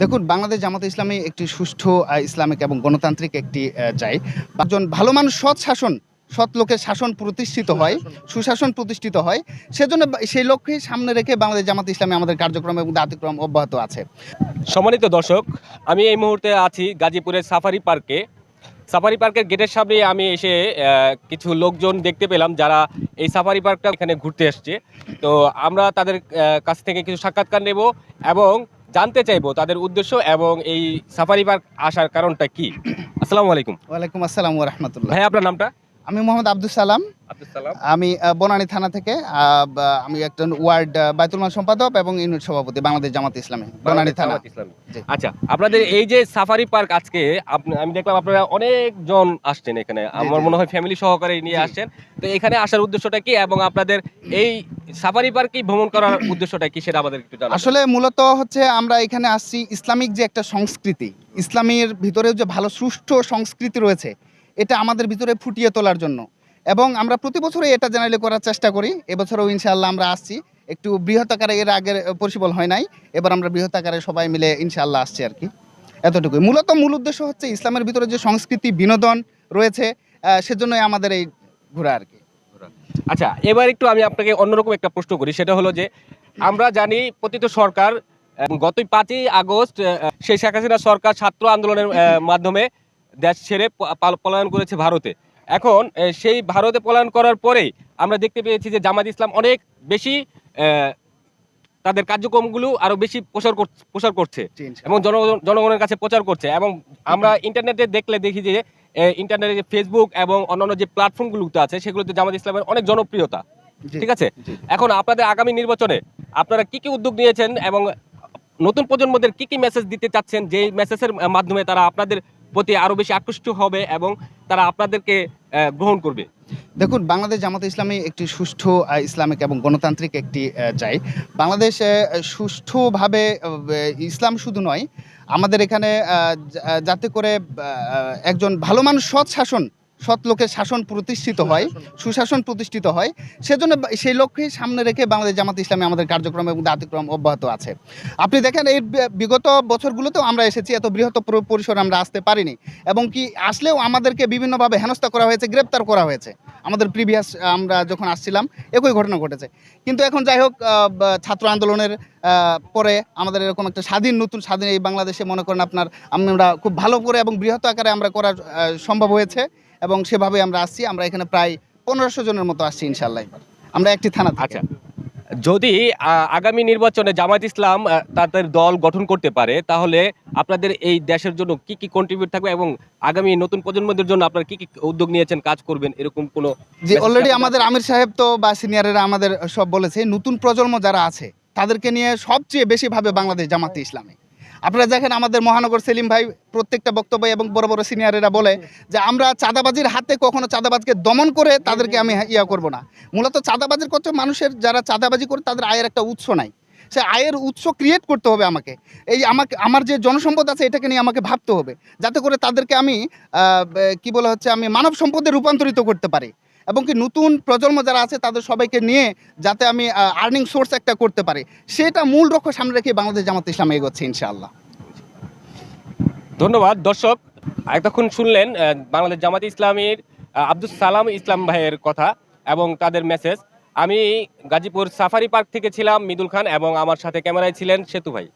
দেখুন, বাংলাদেশ জামাত ইসলামী একটি সুষ্ঠু ইসলামিক এবং গণতান্ত্রিক একটি চাই একজন ভালো মানুষ সৎ শাসন, সৎ লোকের শাসন প্রতিষ্ঠিত হয়, সুশাসন প্রতিষ্ঠিত হয়। সেজন্য সেই লক্ষ্যে সামনে রেখে বাংলাদেশ জামাত ইসলামী আমাদের কার্যক্রম এবং দাতিক্রম অব্যাহত আছে। সম্মানিত দর্শক, আমি এই মুহূর্তে আছি গাজীপুরের সাফারি পার্কে। সাফারি পার্কের গেটের সামনে আমি এসে কিছু লোকজন দেখতে পেলাম যারা এই সাফারি পার্কটা এখানে ঘুরতে আসছে তো আমরা তাদের কাছ থেকে কিছু সাক্ষাৎকার নেব এবং জানতে চাইব তাদের উদ্দেশ্য এবং এই সাফারি পার্ক আসার কারণটা কি? আসসালামু আলাইকুম। ওয়ালাইকুম আসসালাম রহমতুল্লাহ। ভাই আপনার নামটা? আমি মোহাম্মদ আব্দুল সালাম। আমি বনানী থানা থেকে আহ, আমি একজন ওয়ার্ড বায়তুল মাল সম্পাদক এবং ইউনিট সভাপতি বাংলাদেশ জামাত ইসলামী বনানী থানা। আচ্ছা আপনাদের এই যে সাফারি পার্ক আজকে আমি দেখলাম আপনারা অনেকজন আসছেন এখানে। আমার মনে হয় ফ্যামিলি সহকারে নিয়ে আসছেন। তো এখানে আসার উদ্দেশ্যটা কি এবং আপনাদের এই সাফারি পার্কে ভ্রমণ করার উদ্দেশ্যটা কি সেটা আমাদের একটু আসলে মূলত হচ্ছে আমরা এখানে আসছি ইসলামিক যে একটা সংস্কৃতি ইসলামের ভিতরে যে ভালো সুষ্ঠু সংস্কৃতি রয়েছে এটা আমাদের ভিতরে ফুটিয়ে তোলার জন্য। এবং আমরা প্রতি বছরই এটা জেনারেলি করার চেষ্টা করি। এবছরও ইনশাআল্লাহ আমরা আসছি। একটু বৃহৎ আকারে এর আগের পসিবল হয় নাই। এবার আমরা বৃহৎ আকারে সবাই মিলে ইনশাআল্লাহ আসছি আর কি। এতটুকুই। মূলত মূল উদ্দেশ্য হচ্ছে ইসলামের ভিতরে যে সংস্কৃতি বিনোদন রয়েছে সেজন্যই আমাদের এই ঘোরা আর কি। আচ্ছা এবার একটু আমি আপনাকে অন্যরকম একটা প্রশ্ন করি। সেটা হলো যে, আমরা জানি পতিত সরকার গত পাঁচই আগস্ট সেই শেখ হাসিনা সরকার ছাত্র আন্দোলনের মাধ্যমে দেশ ছেড়ে পলায়ন করেছে ভারতে। এখন সেই ভারতে পলায়ন করার পরেই আমরা দেখতে পেয়েছি যে জামাত ইসলাম অনেক বেশি তাদের কার্যক্রমগুলো আরও বেশি প্রসার প্রসার করছে এবং জন- জনগণের কাছে প্রচার করছে এবং আমরা ইন্টারনেটে দেখলে দেখি যে ইন্টারনেটে যে ফেসবুক এবং অন্যান্য যে প্ল্যাটফর্মগুলোতে আছে সেগুলোতে জামাত ইসলামের অনেক জনপ্রিয়তা। ঠিক আছে? এখন আপনাদের আগামী নির্বাচনে আপনারা কি কি উদ্যোগ নিয়েছেন এবং নতুন প্রজন্মদের কি কি মেসেজ দিতে চাচ্ছেন? যে মেসেজের মাধ্যমে তারা আপনাদের প্রতি আরও বেশি আকৃষ্ট হবে এবং তারা আপনাদেরকে গ্রহণ করবে। দেখুন, বাংলাদেশ জামাত ইসলামী একটি সুষ্ঠু ইসলামিক এবং গণতান্ত্রিক একটি চাই বাংলাদেশ সুষ্ঠুভাবে ইসলাম শুধু নয়, আমাদের এখানে যাতে করে একজন ভালো মানুষ সৎ শাসন সৎ লোকের শাসন প্রতিষ্ঠিত হয় সুশাসন প্রতিষ্ঠিত হয়। সেজন্য সেই লক্ষ্যে সামনে রেখে বাংলাদেশ জামাত ইসলামী আমাদের কার্যক্রম এবং দাতিক্রম অব্যাহত আছে। আপনি দেখেন এই বিগত বছরগুলোতেও আমরা এসেছি এত বৃহৎ পরি- পরিসরে আমরা আসতে পারিনি। এবং কি আসলেও আমাদেরকে বিভিন্নভাবে হেনস্থা করা হয়েছে গ্রেপ্তার করা হয়েছে। আমাদের প্রিভিয়াস আমরা যখন আসছিলাম একই ঘটনা ঘটেছে। কিন্তু এখন যাই হোক ছাত্র আন্দোলনের পরে আমাদের এরকম একটা স্বাধীন নতুন স্বাধীন এই বাংলাদেশে মনে করেন আপনার আমরা খুব ভালো করে এবং বৃহৎ আকারে আমরা করা সম্ভব হয়েছে। এবং সেভাবে আমরা আসছি আমরা এখানে প্রায় পনেরোশো জনের মতো আসছি ইনশাল্লাহ এবার। আমরা একটি থানা থেকে। আচ্ছা যদি আগামী নির্বাচনে জামাত ইসলাম তাদের দল গঠন করতে পারে তাহলে আপনাদের এই দেশের জন্য কি কি কন্ট্রিবিউট থাকবে এবং আগামী নতুন প্রজন্মদের জন্য আপনারা কি কি উদ্যোগ নিয়েছেন কাজ করবেন এরকম কোনো যে অলরেডি আমাদের আমির সাহেব তো বা সিনিয়রেরা আমাদের সব বলেছে নতুন প্রজন্ম যারা আছে তাদেরকে নিয়ে সবচেয়ে বেশি ভাবে বাংলাদেশ জামাতে ইসলামে আপনারা দেখেন আমাদের মহানগর সেলিম ভাই প্রত্যেকটা বক্তব্য এবং বড় বড় সিনিয়রেরা বলে যে আমরা চাঁদাবাজির হাতে কখনো চাঁদাবাজকে দমন করে তাদেরকে আমি ইয়া করব না। মূলত চাঁদাবাজির করতে মানুষের যারা চাঁদাবাজি করে তাদের আয়ের একটা উৎস নাই। সে আয়ের উৎস ক্রিয়েট করতে হবে আমাকে। এই আমাকে, আমার যে জনসম্পদ আছে এটাকে নিয়ে আমাকে ভাবতে হবে। যাতে করে তাদেরকে আমি কি বলা হচ্ছে, আমি মানব সম্পদে রূপান্তরিত করতে পারি। এবং কি নতুন প্রজন্ম যারা আছে তাদের সবাইকে নিয়ে যাতে আমি আর্নিং সোর্স একটা করতে পারি। সেটা মূল লক্ষ্য সামনে রেখে বাংলাদেশ জামাত ইসলাম এগোচ্ছে, ইনশাআল্লাহ। ধন্যবাদ। দর্শক, এতক্ষণ শুনলেন বাংলাদেশ জামাত ইসলামীর আব্দুল সালাম ইসলাম ভাইয়ের কথা এবং তাদের মেসেজ আমি গাজীপুর সাফারি পার্ক থেকে ছিলাম মিদুল খান এবং আমার সাথে ক্যামেরায় ছিলেন সেতু ভাই।